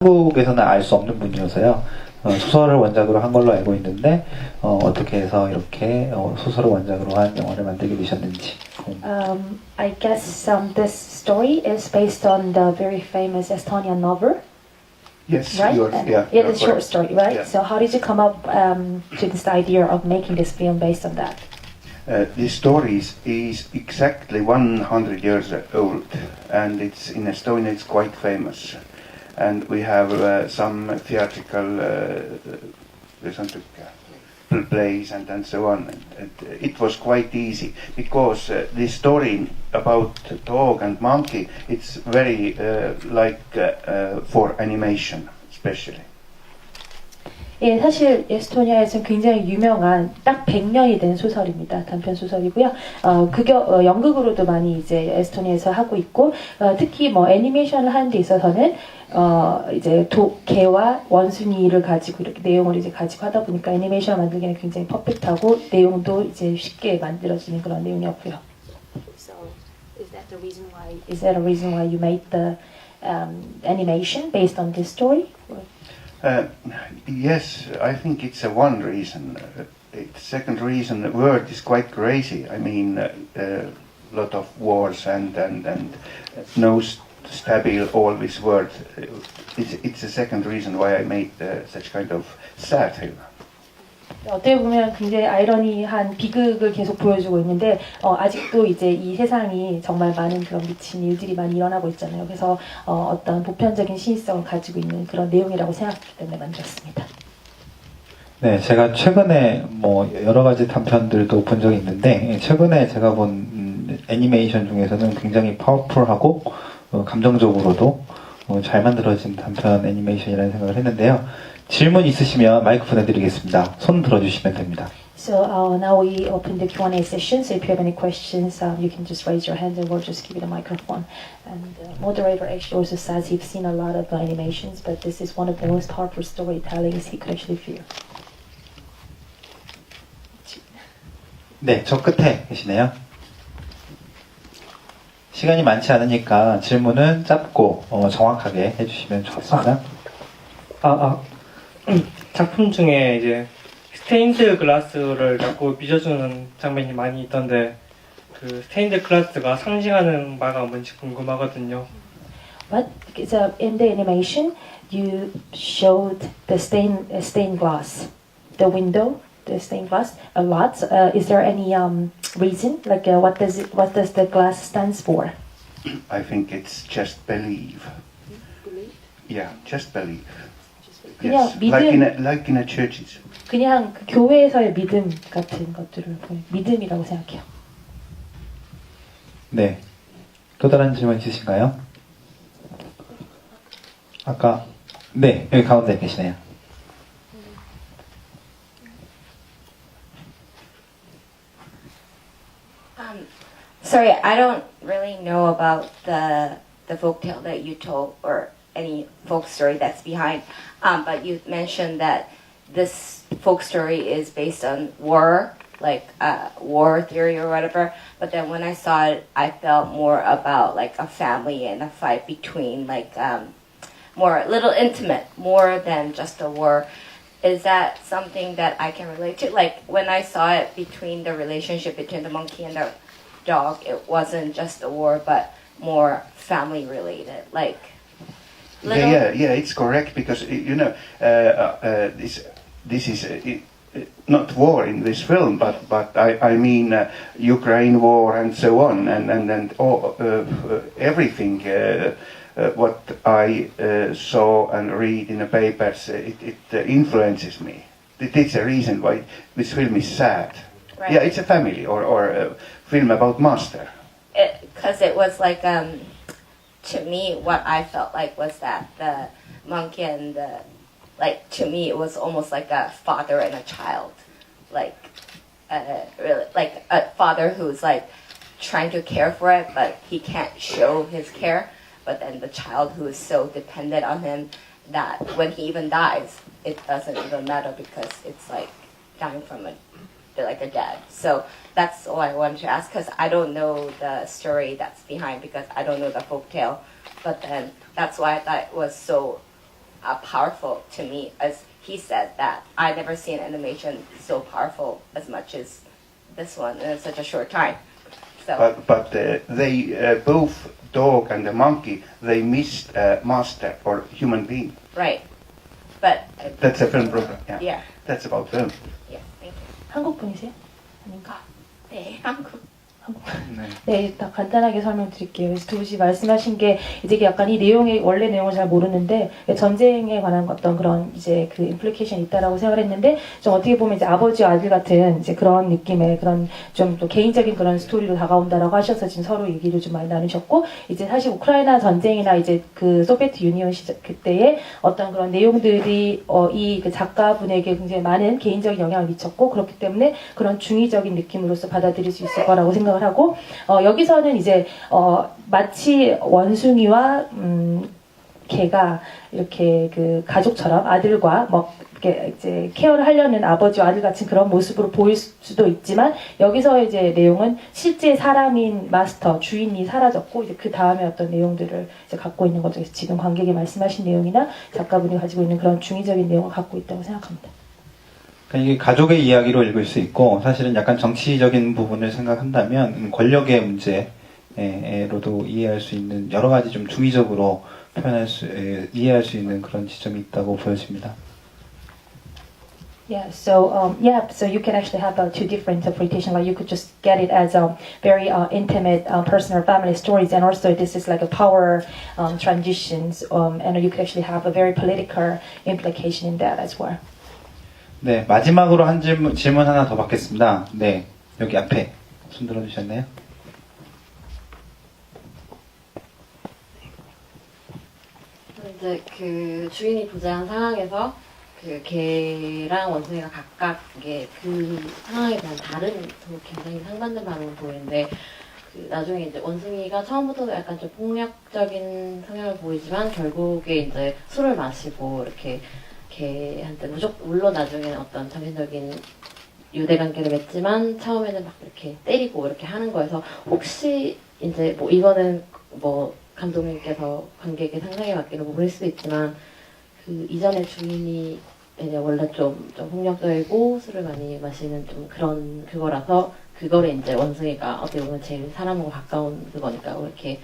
한국에서는 알 수 없는 분이어서요. 어, 소설을 원작으로 한 걸로 알고 있는데 어, 떻게 해서 이렇게 어, 소설을 원작으로 한 영화를 만들게 되셨는지. 음. Um, I guess um, this story is based on the very famous Estonian novel, Yes, right? you're, Uh, yeah. it you're is a short correct. story, right? Yeah. So how did you come up um, to this idea of making this film based on that? Uh, this story is, is exactly 100 years old, and it's in Estonia. It's quite famous, and we have uh, some theatrical uh, uh, plays and, and so on. And it was quite easy because uh, this story about dog and monkey it's very uh, like uh, for animation, especially. 예, 사실 에스토니아에서는 굉장히 유명한 딱 100년이 된 소설입니다. 단편 소설이고요. 어, 그겨, 어, 연극으로도 많이 이제 에스토니아에서 하고 있고, 어, 특히 뭐 애니메이션을 하는 데 있어서는 어, 이제 도, 개와 원숭이를 가지고 이렇게 내용을 이제 가지고 하다 보니까 애니메이션 만들기는 굉장히 퍼펙트하고 내용도 이제 쉽게 만들어지는 그런 내용이었고요. So, is that the reason why? Is that a reason why you made the um, animation based on this story? Uh, yes, I think it's a one reason. Uh, the second reason, the world is quite crazy. I mean, a uh, uh, lot of wars and and and no st- stable always world. Uh, It's it's the second reason why I made uh, such kind of sad film. 어떻게 보면 굉장히 아이러니한 비극을 계속 보여주고 있는데 어, 아직도 이제 이 세상이 정말 많은 그런 미친 일들이 많이 일어나고 있잖아요. 그래서 어, 떤 보편적인 시의성을 가지고 있는 그런 내용이라고 생각했기 때문에 만들었습니다. 네, 제가 최근에 뭐 여러 가지 단편들도 본 적이 있는데 최근에 제가 본 음, 애니메이션 중에서는 굉장히 파워풀하고 어, 감정적으로도 어, 잘 만들어진 단편 애니메이션이라는 생각을 했는데요. 질문 있으시면 마이크 보내드리겠습니다. 손 들어주시면 됩니다. So uh, now we open the Q&A session. So if you have any questions, um, you can just raise your hand and we'll just give you the microphone. And the moderator actually also says he's seen a lot of animations, but this is one of the most powerful storytellings he could actually feel. 네, 저 끝에 계시네요. 시간이 많지 않으니까 질문은 짧고 어, 정확하게 해주시면 좋겠습니다. 아, 아. 작품 중에 이제 스테인드 글라스를 자꾸 빚어주는 장면이 많이 있던데 그 스테인드 글라스가 상징하는 바가 뭔지 궁금하거든요. But because, uh, in the animation, you showed the stain, uh, stained glass, the window, the stained glass a lot. Uh, is there any um, reason? Like, uh, what does it, what does the glass stands for? I think it's just believe. Yeah, just believe. 그냥 Yes, like in 믿음, a, like in a churches. 그냥 그 교회에서의 믿음 같은 것들을 믿음이라고 생각해요. 네. 또 다른 질문 있으신가요? 아까 네 여기 가운데 계시네요. Um, sorry, I don't really know about the the folktale that you told or any folk story that's behind. Um, but you mentioned that this folk story is based on war, like uh, war theory or whatever. But then when I saw it, I felt more about like a family and a fight between like um, more a little intimate, more than just a war. Is that something that I can relate to? Like when I saw it between the relationship between the monkey and the dog, it wasn't just a war, but more family related. Like little, Yeah, yeah, yeah, it's correct because you know uh, uh, uh, this this is uh, i- uh, not war in this film, but but I, I mean uh, Ukraine war and so on, and and and all, uh, everything. Uh, uh, what I uh, saw and read in the papers, it, it uh, influences me. It is a reason why this film is sad. Right. Yeah, it's a family or, or a film about master. because it, was like um, to me what I felt like was that the monkey and the like to me it was almost like a father and a child, like uh, really like a father who's like trying to care for it but he can't show his care, but then the child who is so dependent on him that when he even dies it doesn't even matter because it's like dying from a like a dad. So that's all I wanted to ask because I don't know the story that's behind because I don't know the folk tale. But then that's why I thought it was so uh, powerful to me as he said that I never seen animation so powerful as much as this one in such a short time. So But but uh, they uh, both dog and the monkey they missed a master or human being. right, but uh, That's a film program. Yeah. yeah, That's about film. yeah. 한국 분이세요? 아닌가? 네, 한국. 네. 네, 일단 간단하게 설명드릴게요. 도시 말씀하신 게 이제 약간 이 내용의 원래 내용을 잘 모르는데 전쟁에 관한 어떤 그런 이제 그 임플리케이션이 있다라고 생각을 했는데 좀 어떻게 보면 이제 아버지와 아들 같은 이제 그런 느낌의 그런 좀 또 개인적인 그런 스토리로 다가온다라고 하셔서 지금 서로 얘기를 좀 많이 나누셨고 이제 사실 우크라이나 전쟁이나 이제 그 소비에트 유니온 시절 그때의 어떤 그런 내용들이 어, 이 그 작가분에게 굉장히 많은 개인적인 영향을 미쳤고 그렇기 때문에 그런 중의적인 느낌으로서 받아들일 수 있을 거라고 생각을 하고 어, 여기서는 이제 어, 마치 원숭이와 음, 개가 이렇게 그 가족처럼 아들과 뭐 이렇게 이제 케어를 하려는 아버지와 아들 같은 그런 모습으로 보일 수도 있지만 여기서 이제 내용은 실제 사람인 마스터 주인이 사라졌고 이제 그 다음에 어떤 내용들을 이제 갖고 있는 거죠. 지금 관객이 말씀하신 내용이나 작가분이 가지고 있는 그런 중의적인 내용을 갖고 있다고 생각합니다. 그러니까 이게 가족의 이야기로 읽을 수 있고 사실은 약간 정치적인 부분을 생각한다면 음, 권력의 문제로도 이해할 수 있는 여러 가지 좀 중의적으로 표현할 수 에, 이해할 수 있는 그런 지점이 있다고 보여집니다. Yeah, so um, yeah, so you can actually have uh, two different interpretation. Like you could just get it as um, very uh, intimate, uh, personal family stories, and also this is like a power um, transitions, um, and you could actually have a very political implication in that as well. 네 마지막으로 한 질문, 질문 하나 더 받겠습니다. 네 여기 앞에 손 들어주셨네요. 이제 그 주인이 부재한 상황에서 그 개랑 원숭이가 각각 이게 그 상황에 대한 다른 또 굉장히 상반된 반응을 보이는데 그 나중에 이제 원숭이가 처음부터 약간 좀 폭력적인 성향을 보이지만 결국에 이제 술을 마시고 이렇게 개한테 무조건 물론 나중에는 어떤 정신적인 유대 관계를 맺지만 처음에는 막 이렇게 때리고 이렇게 하는 거에서 혹시 이제 뭐 이거는 뭐 감독님께서 관객의 상상에 맡기는 부분일 수도 있지만 그 이전의 주인이 이제 원래 좀, 좀 폭력적이고 술을 많이 마시는 좀 그런 그거라서 그거를 이제 원숭이가 어떻게 보면 제일 사람하고 가까운 그거니까 이렇게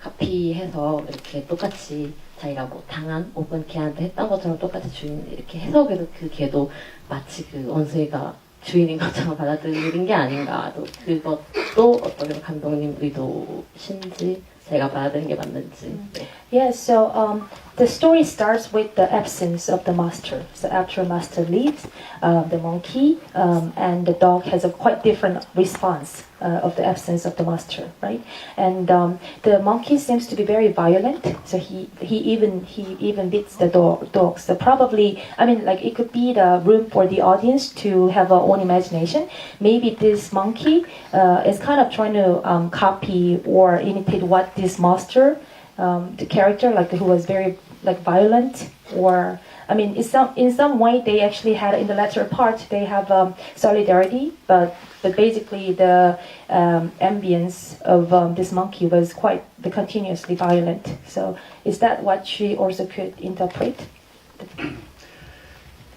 카피해서 이렇게 똑같이 자기가 뭐 당한 혹은 걔한테 했던 것처럼 똑같이 주인 이렇게 해석해서 그 걔도 마치 그 원숭이가 주인인 것처럼 받아들인 게 아닌가 또 그것도 어떻게 감독님 의도신지 제가 받아들인 게 맞는지 네. Yeah, so um, the story starts with the absence of the master. So after master leaves, uh, the monkey um, and the dog has a quite different response uh, of the absence of the master, right? And um, the monkey seems to be very violent. So he he even he even beats the dog. Dog. So probably, I mean, like it could be the room for the audience to have our own imagination. Maybe this monkey uh, is kind of trying to um, copy or imitate what this master um, the character like who was very like violent or I mean in some in some way they actually had in the latter part they have um, solidarity but but basically the um, ambience of um, this monkey was quite the continuously violent so is that what she also could interpret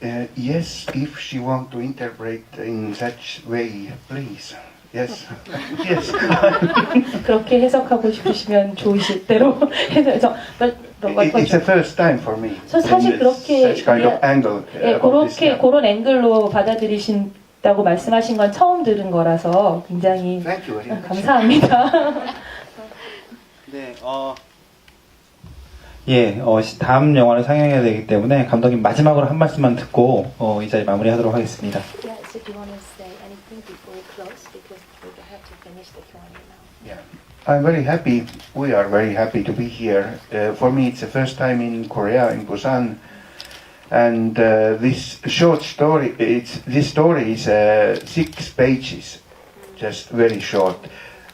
Uh, yes, if she want to interpret in such way, please. Yes, yes. 그렇게 해석하고 싶으시면 좋으실 대로 해서 but, but what It, it's the first time for me. 저 사실 in 그렇게 such kind of 이해- angle. uh, 예, about this, 그렇게 yeah. 그런 앵글로 받아들이신 다고 말씀하신 건 처음 들은 거라서 굉장히 Thank you very much. 감사합니다. 네, 어. 예, 어, 시- 다음 영화를 상영해야 되기 때문에 감독님 마지막으로 한 말씀만 듣고 어, 이 자리 마무리하도록 하겠습니다. Yeah, so do you want to say anything before we close because we have to finish the Q&A now. Yeah. I'm very happy. We are very happy to be here. Uh, for me, it's the first time in Korea, in Busan. And uh, this short story, it's, this story is uh, six pages, just very short.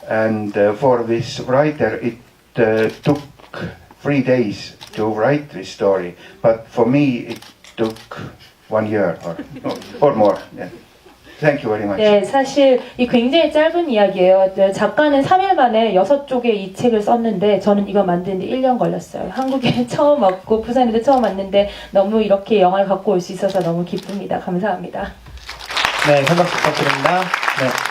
And uh, for this writer, it uh, took three days to write this story. But for me, it took one year or, or more. Yeah. Thank you very much. 네, 사실 이 굉장히 짧은 이야기예요. 네, 작가는 3일 만에 6쪽의 이 책을 썼는데 저는 이거 만드는데 1년 걸렸어요. 한국에 처음 왔고 부산에도 처음 왔는데 너무 이렇게 영화를 갖고 올 수 있어서 너무 기쁩니다. 감사합니다. 네, 큰 박수 부탁드립니다. 네.